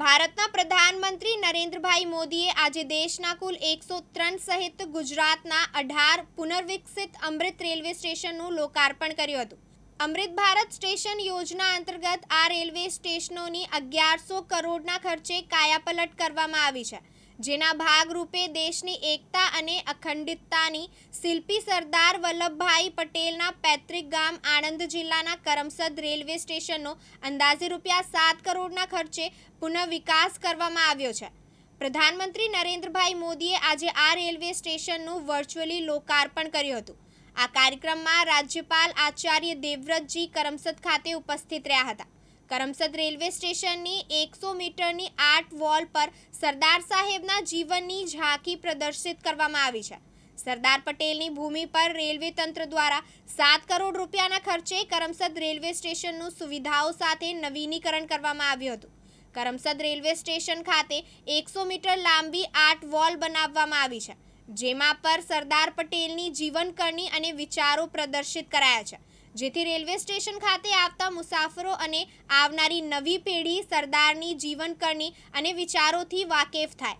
ભારતના પ્રધાનમંત્રી નરેન્દ્રભાઈ મોદીએ આજે દેશના કુલ એકસો ત્રણ સહિત ગુજરાતના અઢાર પુનર્વિકસિત અમૃત રેલવે સ્ટેશનનું લોકાર્પણ કર્યું હતું. અમૃત ભારત સ્ટેશન યોજના અંતર્ગત આ રેલવે સ્ટેશનોની અગિયારસો કરોડના ખર્ચે કાયાપલટ કરવામાં આવી છે. જેના ભાગરૂપે દેશની એકતા અને અખંડિતતાની શિલ્પી સરદાર વલ્લભભાઈ પટેલના પૈતૃક ગામ આણંદ જિલ્લાના કરમસદ રેલવે સ્ટેશનનો અંદાજે રૂપિયા સાત કરોડના ખર્ચે પુનઃવિકાસ કરવામાં આવ્યો છે. પ્રધાનમંત્રી નરેન્દ્રભાઈ મોદીએ આજે આ રેલવે સ્ટેશનનું વર્ચ્યુઅલી લોકાર્પણ કર્યું હતું. આ કાર્યક્રમમાં રાજ્યપાલ આચાર્ય દેવવ્રતજી કરમસદ ખાતે ઉપસ્થિત રહ્યા હતા. કરમસદ રેલવે સ્ટેશનની એકસો મીટરની આર્ટ વોલ પર સરદાર સાહેબના જીવનની ઝાંખી પ્રદર્શિત કરવામાં આવી છે. સરદાર પટેલની ભૂમિ પર રેલવે તંત્ર દ્વારા સાત કરોડ રૂપિયાના ખર્ચે કરમસદ રેલવે સ્ટેશનનું સુવિધાઓ સાથે નવીનીકરણ કરવામાં આવ્યું હતું. કરમસદ રેલવે સ્ટેશન ખાતે એકસો મીટર લાંબી આર્ટ વોલ બનાવવામાં આવી છે, જેમાં પર સરદાર પટેલની જીવનકરણી અને વિચારો પ્રદર્શિત કરાયા છે. જેથી રેલવે સ્ટેશન ખાતે આવતા મુસાફરો અને આવનારી નવી પેઢી સરદારની જીવનકરણી અને વિચારોથી વાકેફ થાય.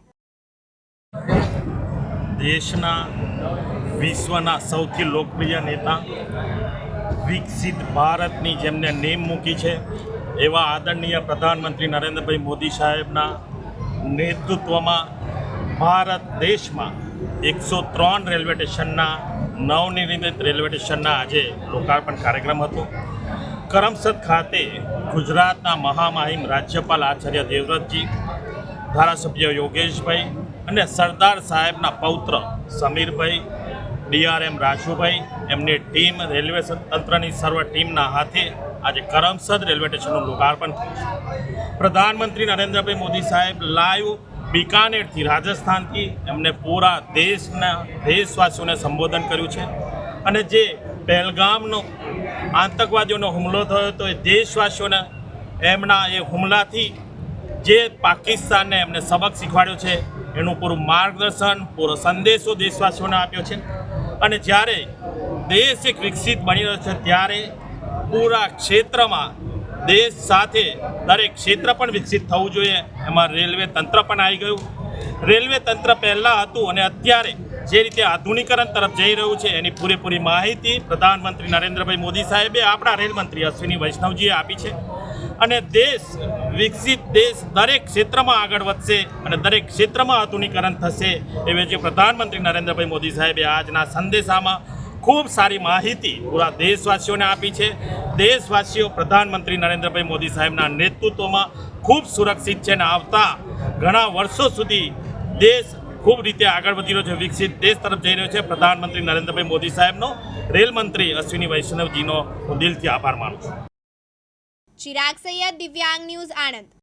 દેશના વિશ્વના સૌથી લોકપ્રિય નેતા, વિકસિત ભારતની જેમને નેમ મૂકી છે, એવા આદરણીય પ્રધાનમંત્રી નરેન્દ્રભાઈ મોદી સાહેબના નેતૃત્વમાં ભારત દેશમાં એકસો ત્રણ રેલવે સ્ટેશનના નવનિર્મિત રેલવે સ્ટેશનના આજે લોકાર્પણ કાર્યક્રમ હતો. કરમસદ ખાતે ગુજરાતના મહામહિમ રાજ્યપાલ આચાર્ય દેવવ્રતજી, ધારાસભ્ય યોગેશભાઈ અને સરદાર સાહેબના પૌત્ર સમીરભાઈ, ડીઆરએમ રાજુભાઈ, એમની ટીમ રેલવે તંત્રની સર્વ ટીમના હાથે આજે કરમસદ રેલવે સ્ટેશનનું લોકાર્પણ થયું છે. પ્રધાનમંત્રી નરેન્દ્રભાઈ મોદી સાહેબ લાઈવ બિકાનેરથી રાજસ્થાનથી એમને પૂરા દેશના દેશવાસીઓને સંબોધન કર્યું છે. અને જે પહેલગામનો આતંકવાદીઓનો હુમલો થયો હતો, એ દેશવાસીઓને એમના એ હુમલાથી જે પાકિસ્તાનને એમને સબક શીખવાડ્યો છે, એનું પૂરું માર્ગદર્શન, પૂરો સંદેશો દેશવાસીઓને આપ્યો છે. અને જ્યારે દેશ એક વિકસિત બની રહ્યો છે, ત્યારે પૂરા ક્ષેત્રમાં દેશ સાથે દરેક ક્ષેત્ર પણ વિકસિત થવું જોઈએ. એમાં રેલવે તંત્ર પણ આવી ગયું. રેલવે તંત્ર પહેલાં હતું અને અત્યારે જે રીતે આધુનિકરણ તરફ જઈ રહ્યું છે, એની પૂરેપૂરી માહિતી પ્રધાનમંત્રી નરેન્દ્રભાઈ મોદી સાહેબે આપણા રેલમંત્રી અશ્વિની વૈષ્ણવજીએ આપી છે. અને દેશ, વિકસિત દેશ દરેક ક્ષેત્રમાં આગળ વધશે અને દરેક ક્ષેત્રમાં આધુનિકરણ થશે, એવી જે પ્રધાનમંત્રી નરેન્દ્રભાઈ મોદી સાહેબે આજના સંદેશામાં ખૂબ સારી માહિતી પૂરા દેશવાસીઓને આપી છે. દેશવાસીઓ, પ્રધાનમંત્રી નરેન્દ્રભાઈ મોદી સાહેબના નેતૃત્વમાં ખૂબ સુરક્ષિત છે અને આવતા ઘણા વર્ષો સુધી દેશ ખૂબ રીતે આગળ વધી રહ્યો છે, વિકસિત દેશ તરફ જઈ રહ્યો છે. પ્રધાનમંત્રી નરેન્દ્રભાઈ મોદી સાહેબનો, રેલ મંત્રી અશ્વિની વૈષ્ણવજીનો હું દિલથી આભાર માનું છું. ચિરાગ સૈયદ, દિવ્યાંગ ન્યૂઝ આણંદ.